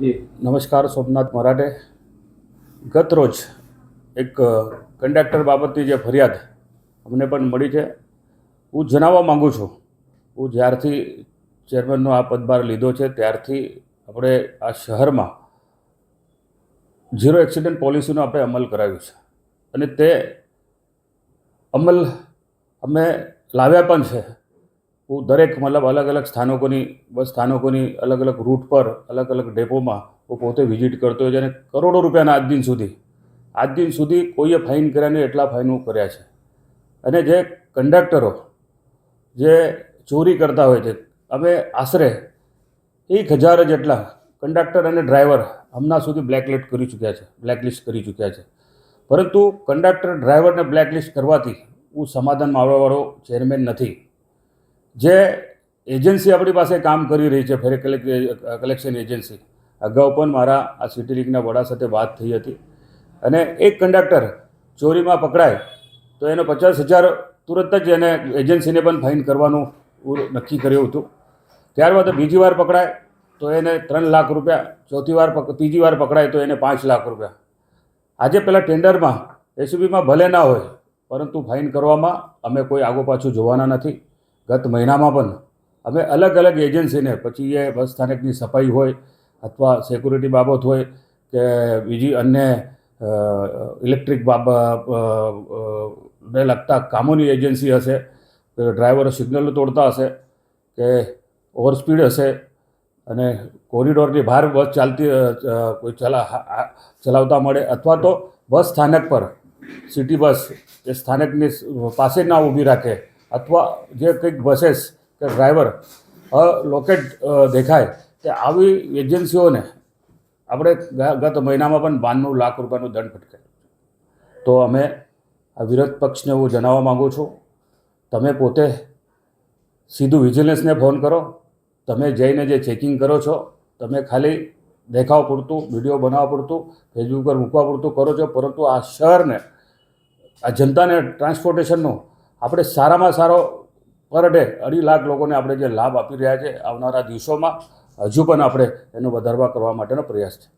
જી. નમસ્કાર, સોમનાથ મરાઠે. ગત રોજ એક કંડક્ટર બાબતની જે ફરિયાદ અમને પણ મળી છે. હું જણાવવા માગું છું, હું જ્યારથી ચેરમેનનો આ પદભાર લીધો છે, ત્યારથી આપણે આ શહેરમાં ઝીરો એક્સિડન્ટ પોલિસીનો આપણે અમલ કરાવ્યું છે. અને તે અમલ અમે લાવ્યા પણ છે. હું દરેક મતલબ અલગ અલગ સ્થાનકોની, બસ સ્થાનકોની અલગ અલગ રૂટ પર, અલગ અલગ ડેપોમાં હું પોતે વિઝિટ કરતો હોય છે અને કરોડો રૂપિયાના આજ દિન સુધી, આજ દિન સુધી કોઈએ ફાઇન કર્યા નહીં, એટલા ફાઇન હું કર્યા છે. અને જે કંડક્ટરો જે ચોરી કરતા હોય છે, અમે આશરે એક હજાર જેટલા કંડક્ટર અને ડ્રાઈવર હમણાં સુધી બ્લેકલિસ્ટ કરી ચૂક્યા છે, બ્લેકલિસ્ટ કરી ચૂક્યા છે. પરંતુ કંડક્ટર, ડ્રાઈવરને બ્લેકલિસ્ટ કરવાથી હું સમાધાનમાં આવવાવાળો ચેરમેન નથી. જે એજન્સી આપણી પાસે કામ કરી રહી છે, ફેર કલેક્શન એજન્સી. અગાઉ પણ મારા આ સિટી લીગના વડા સાથે વાત થઈ હતી. અને એક કંડક્ટર ચોરીમાં પકડાય, તો એનો પચાસ હજાર તુરંત જ એને એજન્સીને પણ ફાઇન કરવાનું નક્કી કર્યું હતું. ત્યારબાદ બીજી વાર પકડાય, તો એને ત્રણ લાખ રૂપિયા, ચોથી વાર ત્રીજી વાર પકડાય, તો એને પાંચ લાખ રૂપિયા. આજે પેલા ટેન્ડરમાં એસીબીમાં ભલે ના હોય, પરંતુ ફાઇન કરવામાં અમે કોઈ આગો પાછું જોવાના નથી. ગત મહિનામાં પણ અમે અલગ અલગ એજન્સીને, પછી એ બસ સ્થાનકની સફાઈ હોય અથવા સિક્યુરિટી બાબત હોય કે બીજી અન્ય ઇલેક્ટ્રિક ને લગતા કામોની એજન્સી હશે ડ્રાઈવરો સિગ્નલ તોડતા હશે કે ઓવર સ્પીડ હશે અને કોરિડોરની બહાર બસ ચાલતી કોઈ ચલા ચલાવતા મળે અથવા તો બસ સ્થાનક પર સિટી બસ એ સ્થાનકની પાસે ના ઊભી રાખે અથવા જે કંઈક બસેસ કે ડ્રાઈવર લોકેટ દેખાય તે આવી એજન્સીઓને આપણે ગત મહિનામાં પણ બાણું લાખ રૂપિયાનું દંડ ફટકાર્યો તો અમે આ વિરોધ પક્ષને હું જણાવવા માગું છું, તમે પોતે સીધું વિજિલન્સને ફોન કરો, તમે જઈને જે ચેકિંગ કરો છો, તમે ખાલી દેખાવ પૂરતું વીડિયો બનાવવા પૂરતું ફેસબુક પર મૂકવા પૂરતું કરો છો, પરંતુ આ શહેરને, આ જનતાને ટ્રાન્સપોર્ટેશનનો આપણે સારામાં સારો પર ડે અઢી લાખ લોકોને આપણે જે લાભ આપી રહ્યા છે આવનારા દિવસોમાં, હજુ પણ આપણે એનો વધારવા કરવા માટેનો પ્રયાસ છે.